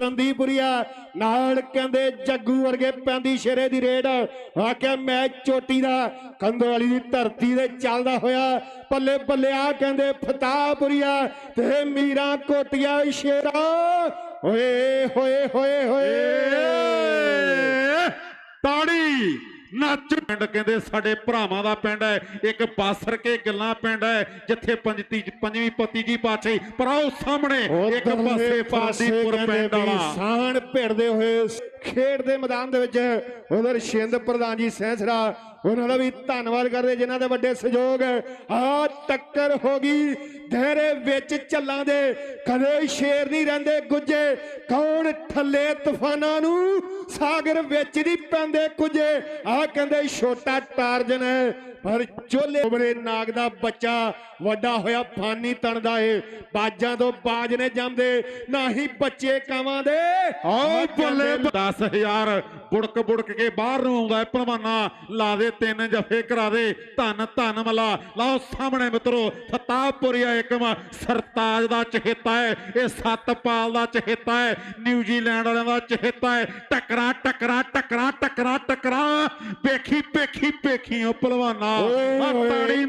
ਸੰਦੀਪੁਰੀਆ ਨਾਲ ਕਹਿੰਦੇ ਜੱਗੂ ਵਰਗੇ ਪੈਂਦੀ ਸ਼ੇਰੇ ਦੀ ਰੇਡ। ਆਖਿਆ ਮੈਚ ਚੋਟੀ ਦਾ ਕੰਦੋ ਵਾਲੀ ਦੀ ਧਰਤੀ ਤੇ ਚੱਲਦਾ ਹੋਇਆ। ਪੱਲੇ ਪੱਲੇ ਆ ਕਹਿੰਦੇ ਫਤਾਪੁਰੀਆ ਤੇ ਮੀਰਾ ਕੋਟੀਆ ਸ਼ੇਰਾ। ਓਏ ਹੋਏ ਹੋਏ ਹੋਏ। ਤਾੜੀ। ਨੱਚ ਪਿੰਡ ਕਹਿੰਦੇ ਸਾਡੇ ਭਰਾਵਾਂ ਦਾ ਪਿੰਡ ਹੈ ਇੱਕ ਬਾਸਰ ਕੇ ਗੱਲਾਂ ਪਿੰਡ ਹੈ ਜਿੱਥੇ ਪੰਜਤੀ ਪੰਜਵੀਂ ਪਤੀ ਜੀ ਪਾਛੇ ਪਰ ਆਓ ਸਾਹਮਣੇ ਇੱਕ ਪਾਸੇ ਫਾਦੀਪੁਰ ਪਿੰਡ ਵਾਲਾ। ਸਾਣ ਭਿੜਦੇ ਹੋਏ ਖੇਡ ਦੇ ਮੈਦਾਨ ਦੇ ਵਿੱਚ ਉਧਰ ਸ਼ਿੰਦ ਪ੍ਰਧਾਨ ਜੀ ਸੈਂਸਰਾ ਉਹਨਾਂ ਦਾ ਵੀ ਧੰਨਵਾਦ ਕਰਦੇ ਜਿਨ੍ਹਾਂ ਦੇ ਵੱਡੇ ਸਹਿਯੋਗ ਆ ਟੱਕਰ ਹੋ ਗਈ। ਧੈਰੇ ਵਿੱਚ ਚੱਲਾਂ ਦੇ। ਕਦੇ ਸ਼ੇਰ ਨਹੀਂ ਰਹਿੰਦੇ ਗੁੱਜੇ। ਕੌਣ ਠੱਲੇ ਤੂਫਾਨਾਂ ਨੂੰ ਸਾਗਰ ਵਿੱਚ ਨਹੀਂ ਪੈਂਦੇ ਕੁਝੇ ਆ ਕਹਿੰਦੇ ਛੋਟਾ ਟਾਰਜਨ ਹੈ। ਪਰ ਚੋਲੇ ਉਮਰੇ ਨਾਗ ਦਾ ਬੱਚਾ ਵੱਡਾ ਹੋਇਆ ਫਾਨੀ ਤਣਦਾ ਏ ਬਾਜਾਂ ਤੋਂ ਬਾਜ ਨੇ ਜੰਮਦੇ। ਨਾ ਹੀ ਬੱਚੇ ਕਾਵਾਂ ਦੇ। ਆਓ ਬੱਲੇ 10000 ਬੁੜਕ ਬੁੜਕ ਕੇ ਬਾਹਰ ਨੂੰ ਆਉਂਦਾ ਹੈ। ਪਹਿਲਵਾਨਾ ਲਾ ਦੇ ਤਿੰਨ ਜਫੇ ਕਰਾ ਦੇ ਧੰਨ ਧੰਨ ਮਲਾ। ਲਓ ਸਾਹਮਣੇ ਮਿੱਤਰੋ ਫਤਾਪੁਰੀਆ ਇੱਕਮ ਸਰਤਾਜ ਦਾ ਚਹੇਤਾ ਹੈ ਇਹ ਸਤਪਾਲ ਦਾ ਚਹੇਤਾ ਹੈ ਨਿਊਜ਼ੀਲੈਂਡ ਵਾਲਿਆਂ ਦਾ ਚਹੇਤਾ ਹੈ। ਟੱਕਰਾਂ ਟੱਕਰਾਂ ਟੱਕਰਾਂ ਟੱਕਰਾਂ ਟੱਕਰਾਂ। ਵੇਖੀ ਪੇਖੀ ਪੇਖੀ ਉਹ ਪਹਿਲਵਾਨਾ ਆ। ਤਾੜੀ